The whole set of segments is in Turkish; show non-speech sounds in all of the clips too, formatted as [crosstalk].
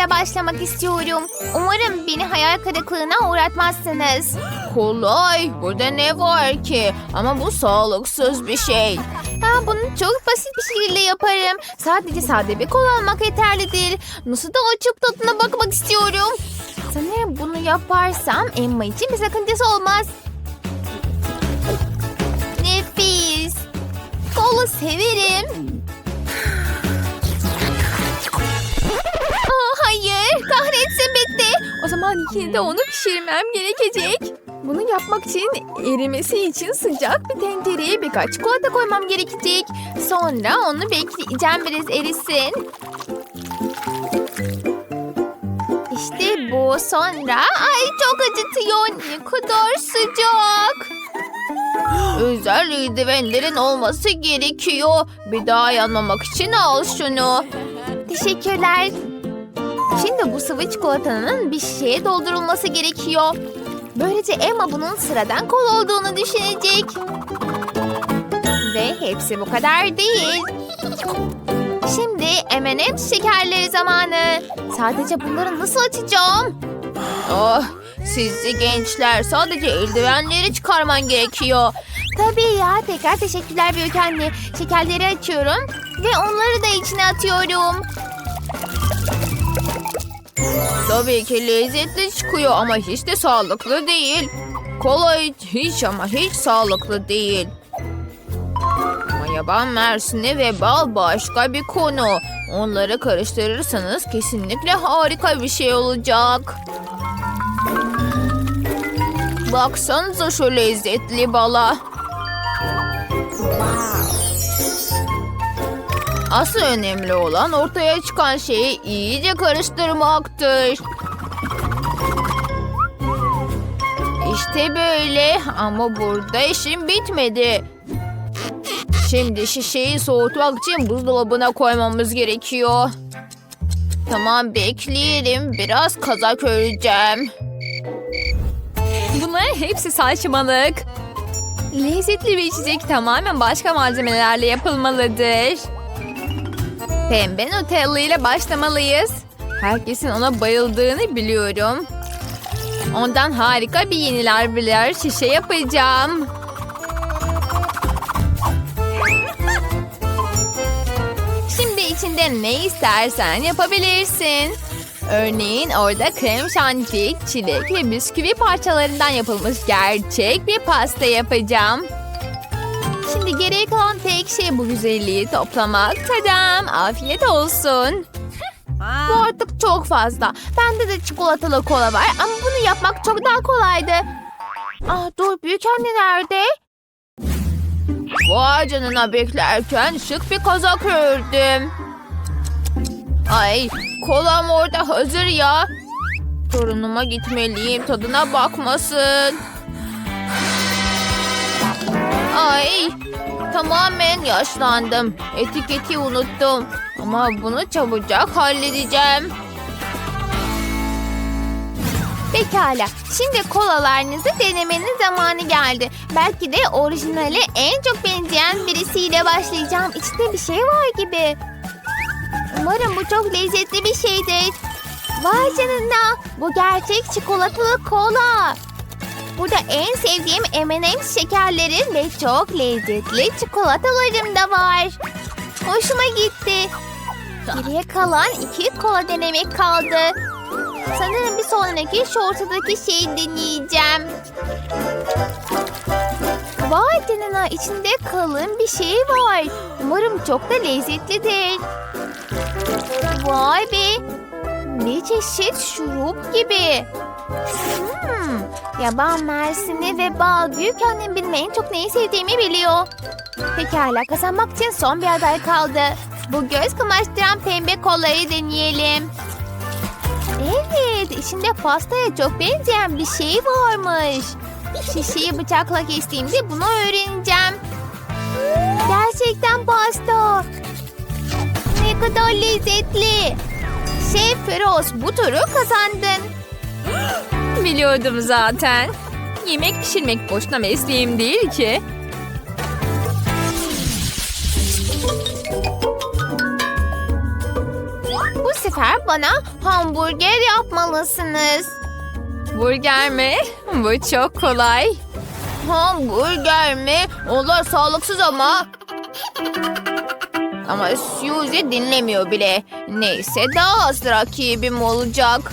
ile başlamak istiyorum. Umarım beni hayal kırıklığına uğratmazsınız. Kolay. Burada ne var ki? Ama bu sağlıksız bir şey. Ha, bunu çok basit bir şekilde yaparım. Sadece sade bir kola almak yeterlidir. Nasıl da açıp tadına bakmak istiyorum. Sanırım bunu yaparsam Emma için bir sakıncası olmaz. Nefis. Kola severim. Hayır kahretsin bitti. O zaman yine onu pişirmem gerekecek. Bunu yapmak için erimesi için sıcak bir tencereye birkaç çikolata koymam gerekecek. Sonra onu bekleyeceğim biraz erisin. İşte bu sonra ay çok acıtıyor ne kadar sıcak. Özel eldivenlerin olması gerekiyor. Bir daha yanmamak için al şunu. Teşekkürler. Şimdi bu sıvı çikolatanın bir şişeye doldurulması gerekiyor. Böylece Emma bunun sıradan kol olduğunu düşünecek. Ve hepsi bu kadar değil. Şimdi M&M şekerleri zamanı. Sadece bunları nasıl açacağım? Oh, sizi gençler sadece eldivenleri çıkarman gerekiyor. Tabii ya. Tekrar teşekkürler büyük anne. Şekerleri açıyorum ve onları da içine atıyorum. Tabii ki lezzetli çıkıyor ama hiç de sağlıklı değil. Kolay hiç ama hiç sağlıklı değil. Ama yaban mersini ve bal başka bir konu. Onları karıştırırsanız kesinlikle harika bir şey olacak. Baksanıza şu lezzetli bala. Asıl önemli olan ortaya çıkan şeyi iyice karıştırmaktır. İşte böyle ama burada işim bitmedi. Şimdi şişeyi soğutmak için buzdolabına koymamız gerekiyor. Tamam bekleyelim. Biraz kazak öreceğim. Bunların hepsi saçmalık. Lezzetli bir içecek tamamen başka malzemelerle yapılmalıdır. Pembe Nutella ile başlamalıyız. Herkesin ona bayıldığını biliyorum. Ondan harika bir yenilebilir şişe yapacağım. Şimdi içinde ne istersen yapabilirsin. Örneğin orada krem şanti, çilek ve bisküvi parçalarından yapılmış gerçek bir pasta yapacağım. Şimdi geriye kalan tek şey bu güzelliği toplamak. Tadam! Afiyet olsun. Bu artık çok fazla. Bende de çikolatalı kola var ama bunu yapmak çok daha kolaydı. Aa, dur büyük anne nerede? Vay canına beklerken şık bir kazak ördüm. Ay kolam orada hazır ya. Torunuma gitmeliyim tadına bakmasın. Ay tamamen yaşlandım. Etiketi unuttum. Ama bunu çabucak halledeceğim. Pekala. Şimdi kolalarınızı denemenin zamanı geldi. Belki de orijinale en çok benzeyen birisiyle başlayacağım. İçinde bir şey var gibi. Umarım bu çok lezzetli bir şeydir. Vay canına. Bu gerçek çikolatalı kola. Burada en sevdiğim M&M şekerlerin ve çok lezzetli çikolatalarım da var. Hoşuma gitti. Geriye kalan iki kola denemek kaldı. Sanırım bir sonraki şu şeyi deneyeceğim. Vay canına içinde kalın bir şey var. Umarım çok da lezzetlidir. Vay be. Bir çeşit şurup gibi. Hmm, yaban mersini ve bal büyük annem benim en çok neyi sevdiğimi biliyor. Pekala kazanmak için son bir aday kaldı. Bu göz kamaştıran pembe kolayı deneyelim. Evet, içinde pastaya çok benzeyen bir şey varmış. Şişeyi bıçakla kestiğimde bunu öğreneceğim. Gerçekten pasta. Ne kadar lezzetli. Şef Feroz bu turu kazandın. Biliyordum zaten. Yemek pişirmek boşuna mesleğim değil ki. Bu sefer bana hamburger yapmalısınız. Burger mi? Bu çok kolay. Hamburger mi? Onlar sağlıksız ama. Ama Suzy dinlemiyor bile. Neyse daha az rakibim olacak.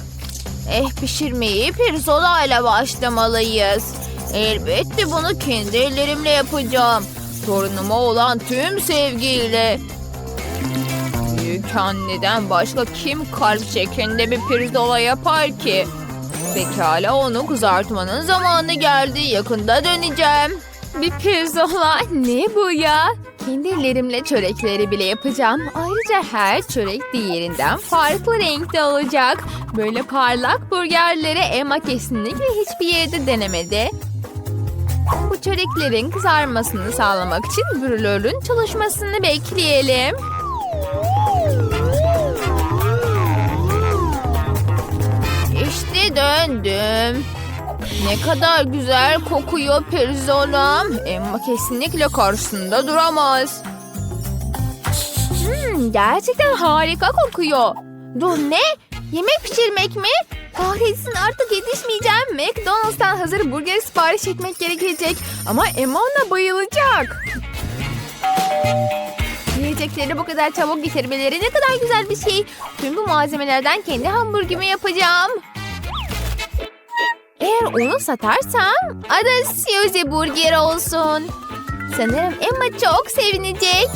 Eh pişirmeyi pirzola ile başlamalıyız. Elbette bunu kendi ellerimle yapacağım. Torunuma olan tüm sevgiyle. Büyük anneden başka kim kalp şeklinde bir pirzola yapar ki? Pekala onu kızartmanın zamanı geldi. Yakında döneceğim. Bir pirzola ne bu ya? Kendi ellerimle çörekleri bile yapacağım. Ayrıca her çörek diğerinden farklı renkte olacak. Böyle parlak burgerleri Emma kesinlikle hiçbir yerde denemedi. Bu çöreklerin kızarmasını sağlamak için brülörün çalışmasını bekleyelim. İşte döndüm. Ne kadar güzel kokuyor pirzolam. Emma kesinlikle karşısında duramaz. Hmm, gerçekten harika kokuyor. Dur ne? Yemek pişirmek mi? Kahretsin artık yetişmeyeceğim. McDonald's'tan hazır burger sipariş etmek gerekecek. Ama Emma ona bayılacak. Yiyecekleri bu kadar çabuk getirmeleri ne kadar güzel bir şey. Tüm bu malzemelerden kendi hamburgerimi yapacağım. Eğer onu satarsam adı Suzy Burger olsun. Sanırım Emma çok sevinecek.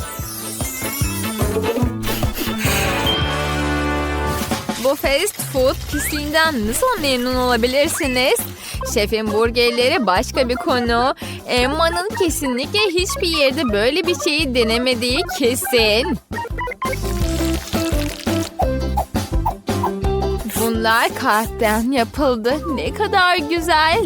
Bu fast food pisliğinden nasıl memnun olabilirsiniz? Şefin burgerleri başka bir konu. Emma'nın kesinlikle hiçbir yerde böyle bir şeyi denemediği kesin. Bunlar kalpten yapıldı. Ne kadar güzel.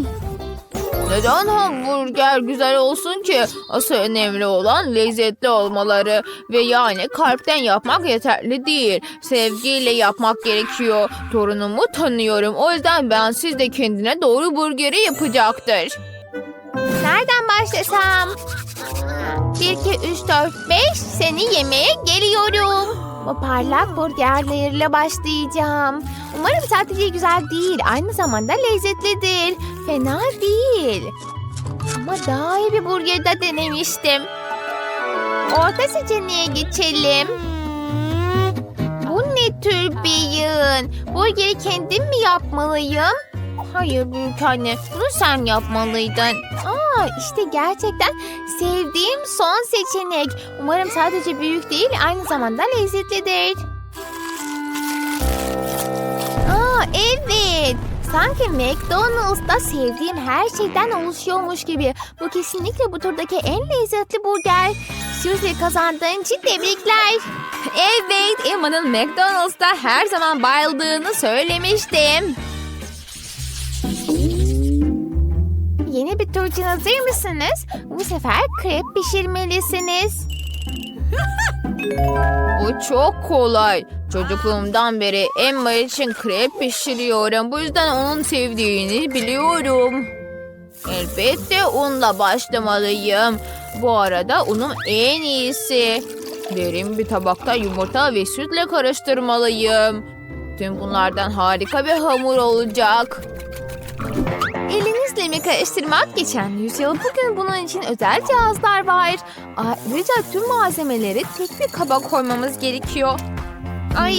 Neden hamburger güzel olsun ki? Asıl önemli olan lezzetli olmaları. Ve yani kalpten yapmak yeterli değil. Sevgiyle yapmak gerekiyor. Torunumu tanıyorum. O yüzden ben siz de kendine doğru burgeri yapacaktır. Nereden başlasam? 1, 2, 3, 4, 5 seni yemeye geliyorum. Bu parlak burgerlerle başlayacağım. Umarım sadece güzel değil, aynı zamanda lezzetlidir. Fena değil. Ama daha iyi bir burger de denemiştim. Orta seçeneğe geçelim. Bu ne tür bir yığın? Burgeri kendim mi yapmalıyım? Hayır büyük anne, bunu sen yapmalıydın. Aa, işte gerçekten sevdiğim son seçenek. Umarım sadece büyük değil, aynı zamanda lezzetlidir. Aa, evet. Sanki McDonald's'ta sevdiğim her şeyden oluşuyormuş gibi. Bu kesinlikle bu turdaki en lezzetli burger. Suzy kazandığın için tebrikler. Evet, Emma'nın McDonald's'ta her zaman bayıldığını söylemiştim. Yeni bir tur için hazır mısınız? Bu sefer krep pişirmelisiniz. [laughs] Bu çok kolay. Çocukluğumdan beri Emma için krep pişiriyorum. Bu yüzden onun sevdiğini biliyorum. Elbette unla başlamalıyım. Bu arada unum en iyisi. Derin bir tabakta yumurta ve sütle karıştırmalıyım. Tüm bunlardan harika bir hamur olacak. Mi karıştırmak geçen yüzyıl bugün bunun için özel cihazlar var. Ayrıca tüm malzemeleri tek bir kaba koymamız gerekiyor. Ay,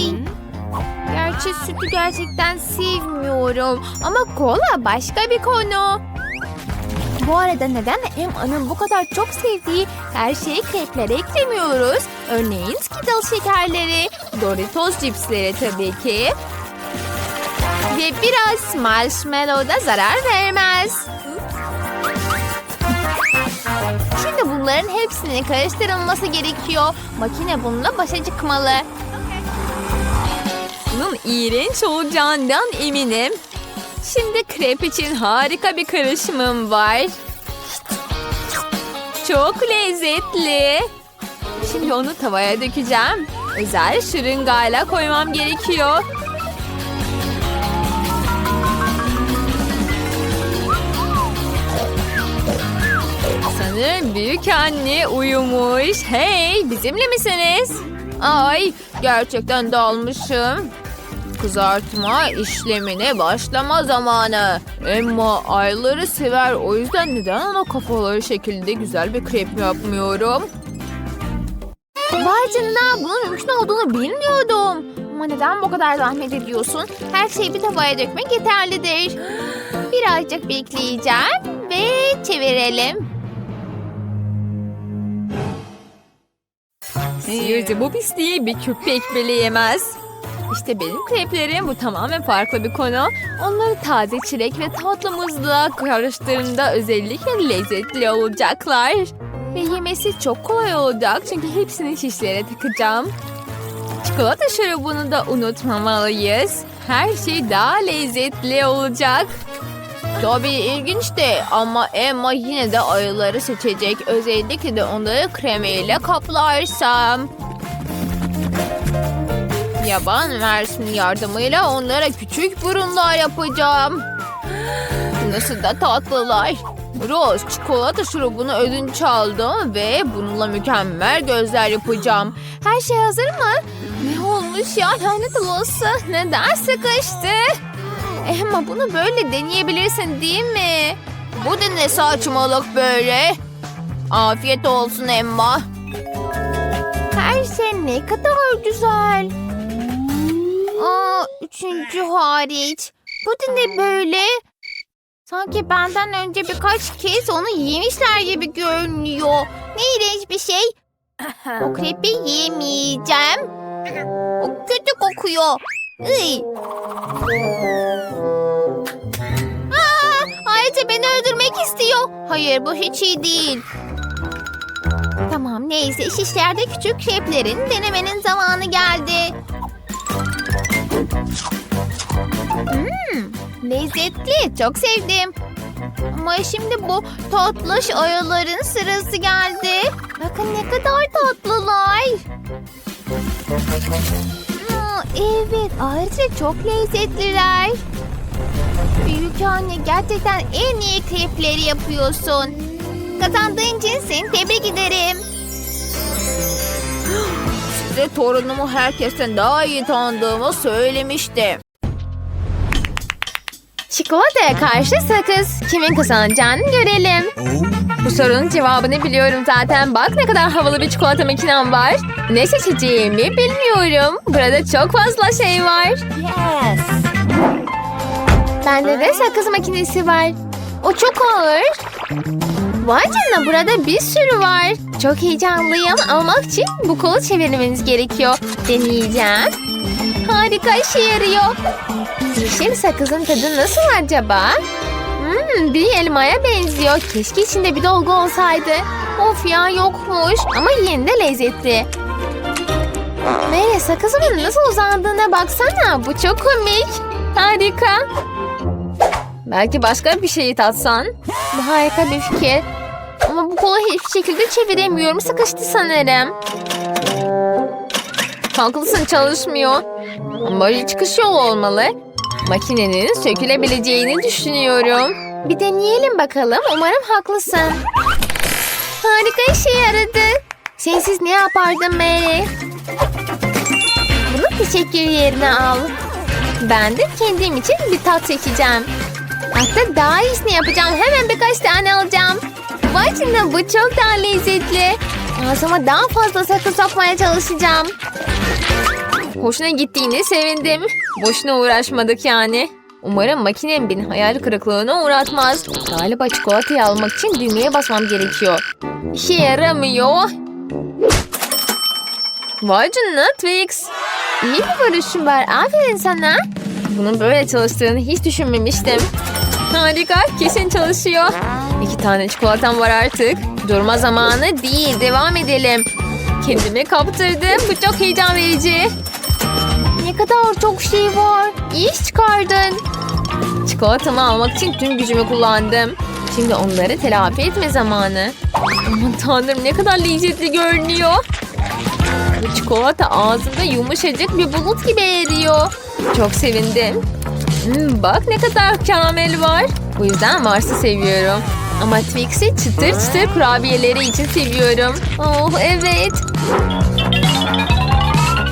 gerçi sütü gerçekten sevmiyorum. Ama kola başka bir konu. Bu arada neden Emma'nın bu kadar çok sevdiği her şeyi kreplere eklemiyoruz? Örneğin Skittles şekerleri, Doritos cipsleri tabii ki. Ve biraz marshmallow da zarar vermez. Şimdi bunların hepsinin karıştırılması gerekiyor. Makine bununla başa çıkmalı. Bunun iğrenç olacağından eminim. Şimdi krep için harika bir karışımım var. Çok lezzetli. Şimdi onu tavaya dökeceğim. Özel şırıngayla koymam gerekiyor. Sanırım büyük anne uyumuş. Hey bizimle misiniz? Ay gerçekten dalmışım. kızartma işlemine başlama zamanı. Emma ayları sever o yüzden neden ona kafaları şekilde güzel bir krep yapmıyorum? Vay canına bunun mümkün olduğunu bilmiyordum. Ama neden bu kadar zahmet ediyorsun? Her şeyi bir tavaya dökmek yeterlidir. [gasps] Birazcık bekleyeceğim ve çevirelim. Sihirci bu pisliği bir köpek bile yemez. İşte benim kreplerim bu tamamen farklı bir konu. Onları taze çilek ve tatlı muzla karıştırdığında özellikle lezzetli olacaklar. Ve yemesi çok kolay olacak çünkü hepsini şişlere takacağım. Çikolata şurubunu da unutmamalıyız. Her şey daha lezzetli olacak. Tabii ilginç de ama Emma yine de ayıları seçecek. Özellikle de onları kremeyle kaplarsam. Yaban mersini yardımıyla onlara küçük burunlar yapacağım. Nasıl da tatlılar. Rose çikolata şurubunu ödünç aldım ve bununla mükemmel gözler yapacağım. Her şey hazır mı? Ne olmuş ya lanet olası. Neden sıkıştı? Emma bunu böyle deneyebilirsin değil mi? Bu da ne saçmalık böyle? Afiyet olsun Emma. Her şey ne kadar güzel. Aa, üçüncü hariç. Bu da ne böyle? Sanki benden önce birkaç kez onu yemişler gibi görünüyor. Ne iğrenç bir şey. O krepi yemeyeceğim. O kötü kokuyor. Iy. Öldürmek istiyor. Hayır bu hiç iyi değil. Tamam neyse şişlerde küçük kreplerin denemenin zamanı geldi. Hmm, lezzetli çok sevdim. Ama şimdi bu tatlış ayaların sırası geldi. Bakın ne kadar tatlılar. Aa, evet ayrıca çok lezzetliler. Büyük anne gerçekten en iyi krepleri yapıyorsun. Kazandığın için seni tebrik ederim. Size torunumu herkesten daha iyi tanıdığımı söylemiştim. Çikolataya karşı sakız. Kimin kazanacağını görelim. Bu sorunun cevabını biliyorum zaten. Bak ne kadar havalı bir çikolata makinem var. Ne seçeceğimi bilmiyorum. Burada çok fazla şey var. Bende de sakız makinesi var. O çok ağır. Vay canına burada bir sürü var. Çok heyecanlıyım. Almak için bu kolu çevirmeniz gerekiyor. Deneyeceğim. Harika işe yarıyor. Yeşil sakızın tadı nasıl acaba? Hmm, bir elmaya benziyor. Keşke içinde bir dolgu olsaydı. Of ya yokmuş ama yine de lezzetli. Mary sakızımın nasıl uzandığına baksana. Bu çok komik. Harika. Belki başka bir şeyi tatsan. Harika bir fikir. Ama bu kolu hiçbir şekilde çeviremiyorum. Sıkıştı sanırım. Haklısın çalışmıyor. Ama bir çıkış yolu olmalı. Makinenin sökülebileceğini düşünüyorum. Bir deneyelim bakalım. Umarım haklısın. Harika işe yaradı. Sensiz ne yapardın Mary? Bunu teşekkür yerine al. Ben de kendim için bir tat seçeceğim. Hatta daha iyisini yapacağım. Hemen birkaç tane alacağım. Vay canına bu çok daha lezzetli. Ağzıma daha fazla sakız sokmaya çalışacağım. Hoşuna gittiğine sevindim. Boşuna uğraşmadık yani. Umarım makinem beni hayal kırıklığına uğratmaz. Galiba çikolatayı almak için düğmeye basmam gerekiyor. İşe yaramıyor. Vay canına Twix. İyi bir varışın var. Aferin sana. Bunun böyle çalıştığını hiç düşünmemiştim. Harika. Kesin çalışıyor. İki tane çikolatam var artık. Durma zamanı değil. Devam edelim. Kendimi kaptırdım. Bu çok heyecan verici. Ne kadar çok şey var. İyi iş çıkardın. Çikolatamı almak için tüm gücümü kullandım. Şimdi onları telafi etme zamanı. Aman tanrım ne kadar lezzetli görünüyor. Bu çikolata ağzımda yumuşacık bir bulut gibi eriyor. Çok sevindim. Bak ne kadar karamel var. Bu yüzden Mars'ı seviyorum. Ama Twix'i çıtır çıtır kurabiyeleri için seviyorum. Oh evet.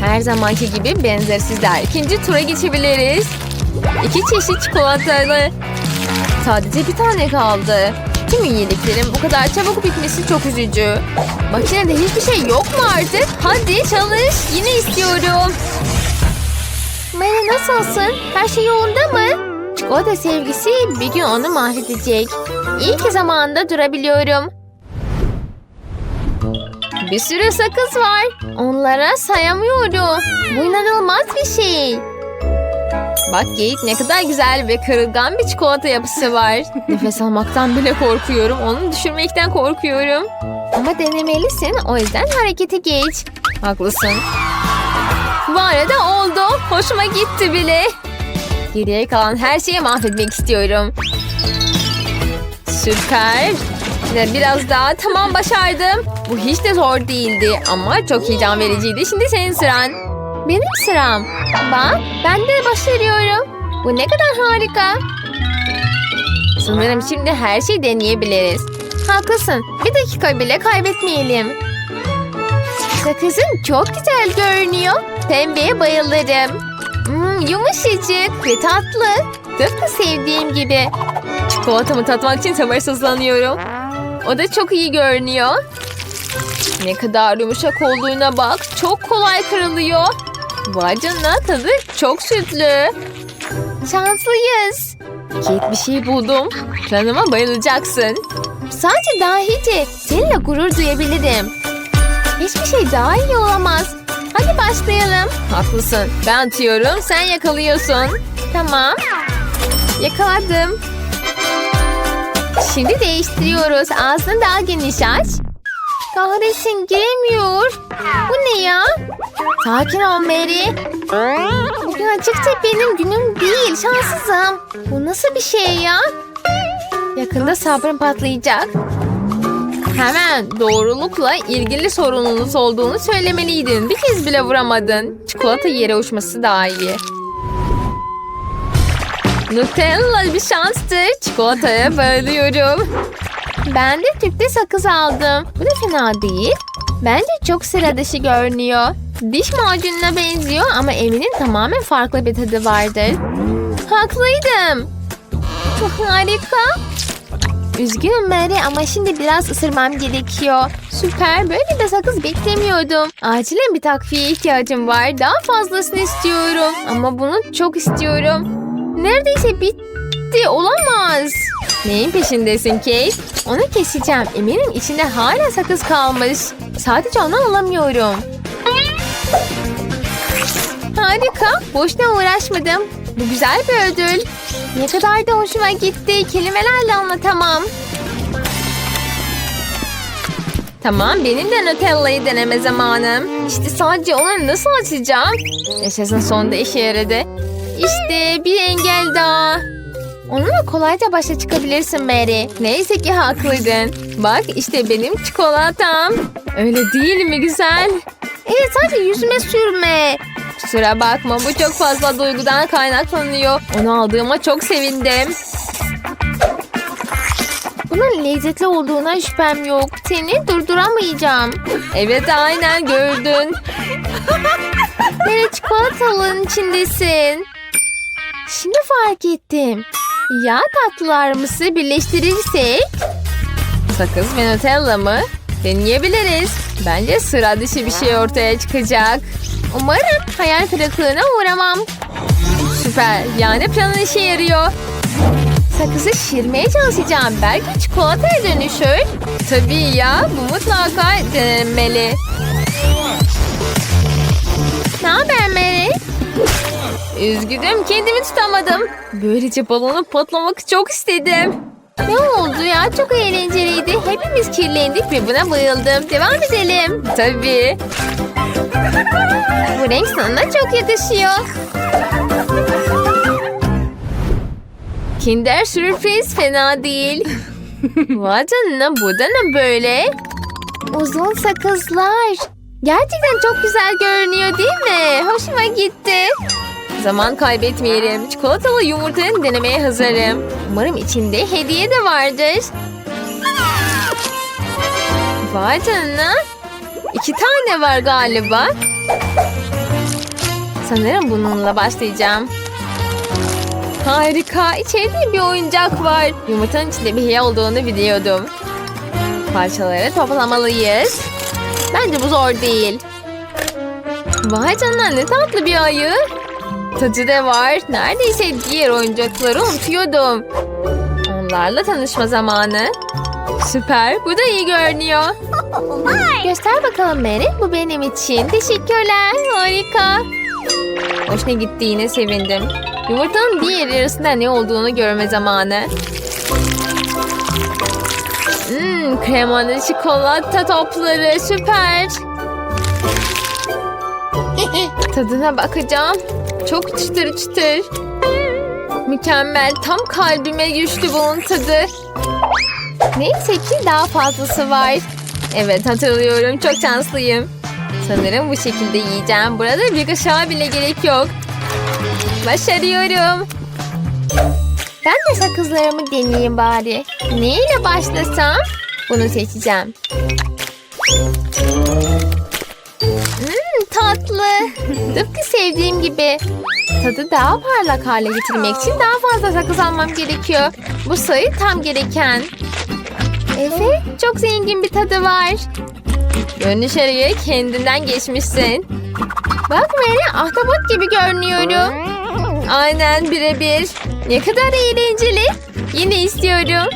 Her zamanki gibi benzersizler. İkinci tura geçebiliriz. İki çeşit çikolatalı. Sadece bir tane kaldı. Tüm yediklerim bu kadar çabuk bitmesi çok üzücü. Makinede hiçbir şey yok mu artık? Hadi çalış. Yine istiyorum. Mary nasılsın? Her şey yolunda mı? Çikolata sevgisi bir gün onu mahvedecek. İyi ki zamanında durabiliyorum. Bir sürü sakız var. Onlara sayamıyorum. Bu inanılmaz bir şey. Bak Geyik ne kadar güzel ve kırılgan bir çikolata yapısı var. [laughs] Nefes almaktan bile korkuyorum. Onu düşürmekten korkuyorum. Ama denemelisin. O yüzden harekete geç. Haklısın. Bu arada oldu. Hoşuma gitti bile. Geriye kalan her şeyi mahvetmek istiyorum. Süper. Biraz daha tamam başardım. Bu hiç de zor değildi ama çok heyecan vericiydi. Şimdi senin sıran. Benim sıram. Bak ben de başarıyorum. Bu ne kadar harika. Sanırım şimdi her şeyi deneyebiliriz. Haklısın. Bir dakika bile kaybetmeyelim. Sakızın çok güzel görünüyor. Pembeye bayılırım. Hmm, yumuşacık ve tatlı. Tıpkı sevdiğim gibi. Çikolatamı tatmak için sabırsızlanıyorum. O da çok iyi görünüyor. Ne kadar yumuşak olduğuna bak. Çok kolay kırılıyor. Vay canına tadı çok sütlü. Şanslıyız. Kate bir şey buldum. Planıma bayılacaksın. Sadece dahice. Seninle gurur duyabilirim. Hiçbir şey daha iyi olamaz. Hadi başlayalım. Haklısın. Ben atıyorum, sen yakalıyorsun. Tamam. Yakaladım. Şimdi değiştiriyoruz. Ağzını daha geniş aç. Kahretsin giremiyor. Bu ne ya? Sakin ol Mary. Bugün açıkça benim günüm değil. Şanssızım. Bu nasıl bir şey ya? Yakında sabrım patlayacak. Hemen doğrulukla ilgili sorununuz olduğunu söylemeliydin. Bir kez bile vuramadın. Çikolata yere uçması daha iyi. Nutella bir şanstır. Çikolataya bayılıyorum. Ben de tüpte sakız aldım. Bu da fena değil. Bence çok sıra dışı görünüyor. Diş macununa benziyor ama eminim tamamen farklı bir tadı vardır. Haklıydım. Çok harika. Üzgünüm Mary ama şimdi biraz ısırmam gerekiyor. Süper böyle bir sakız beklemiyordum. Acilen bir takviye ihtiyacım var. Daha fazlasını istiyorum. Ama bunu çok istiyorum. Neredeyse bitti. Olamaz. Neyin peşindesin Kate? Onu keseceğim. Eminim içinde hala sakız kalmış. Sadece onu alamıyorum. Harika. Boşuna uğraşmadım. Bu güzel bir ödül. Ne kadar da hoşuma gitti. Kelimelerle anlatamam. Tamam benim de Nutella'yı deneme zamanım. İşte sadece onu nasıl açacağım? Yaşasın sonunda işe yaradı. İşte bir engel daha. Onunla kolayca başa çıkabilirsin Mary. Neyse ki haklıydın. Bak işte benim çikolatam. Öyle değil mi güzel? Evet sadece yüzüme sürme. Kusura bakma bu çok fazla duygudan kaynaklanıyor. Onu aldığıma çok sevindim. Bunun lezzetli olduğuna şüphem yok. Seni durduramayacağım. Evet aynen gördün. [laughs] Böyle çikolatalının içindesin. Şimdi fark ettim. Ya tatlılarımızı birleştirirsek? Sakız ve Nutella mı? Deneyebiliriz. Bence sıra dışı bir şey ortaya çıkacak. Umarım hayal kırıklığına uğramam. Süper. Yani planın işe yarıyor. Sakızı şişirmeye çalışacağım. Belki çikolataya dönüşür. Tabii ya. Bu mutlaka denenmeli. Ne haber Mary? Üzgünüm kendimi tutamadım. Böylece balonu patlamak çok istedim. Ne oldu ya? Çok eğlenceliydi. Hepimiz kirlendik ve buna bayıldım. Devam edelim. Tabii. Bu renk sana çok yakışıyor. Kinder sürpriz fena değil. Vay canına bu da ne böyle? Uzun sakızlar. Gerçekten çok güzel görünüyor değil mi? Hoşuma gitti. Zaman kaybetmeyelim. Çikolatalı yumurtanı denemeye hazırım. Umarım içinde hediye de vardır. Vay canına. İki tane var galiba. Sanırım bununla başlayacağım. Harika. İçeride bir oyuncak var. Yumurtanın içinde bir hile olduğunu biliyordum. Parçaları toplamalıyız. Bence bu zor değil. Vay canına ne tatlı bir ayı. Tadı da var. Neredeyse diğer oyuncakları unutuyordum. Onlarla tanışma zamanı. Süper. Bu da iyi görünüyor. Göster bakalım Mary. Bu benim için. Teşekkürler. Harika. Hoşuna gittiğine sevindim. Yumurtanın diğer yarısında ne olduğunu görme zamanı. Hmm, kremalı çikolata topları süper. [laughs] Tadına bakacağım. Çok çıtır çıtır. Mükemmel. Tam kalbime düştü bunun tadı. Neyse ki daha fazlası var. Evet hatırlıyorum. Çok şanslıyım. Sanırım bu şekilde yiyeceğim. Burada bir kaşığa bile gerek yok. Başarıyorum. Ben de sakızlarımı deneyeyim bari. Neyle başlasam? Bunu seçeceğim. Hmm, tatlı. Tıpkı sevdiğim gibi. Tadı daha parlak hale getirmek için daha fazla sakız almam gerekiyor. Bu sayı tam gereken. Evet, çok zengin bir tadı var. Dönüşerek kendinden geçmişsin. Bak Mary, ahtapot gibi görünüyorum. Aynen birebir. Ne kadar eğlenceli. Yine istiyorum.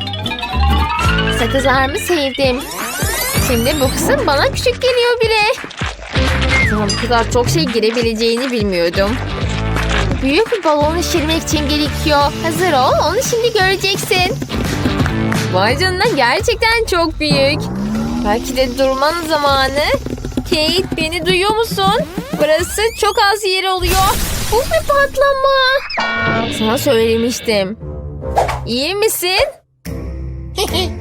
Sakızlarımı sevdim. Şimdi bu kısım bana küçük geliyor bile. Bu kadar çok şey girebileceğini bilmiyordum. Büyük bir balonu şişirmek için gerekiyor. Hazır ol, onu şimdi göreceksin. Vay canına gerçekten çok büyük. Belki de durmanın zamanı. Kate beni duyuyor musun? Burası çok az yer oluyor. Bu bir patlama. Sana söylemiştim. İyi misin? [laughs]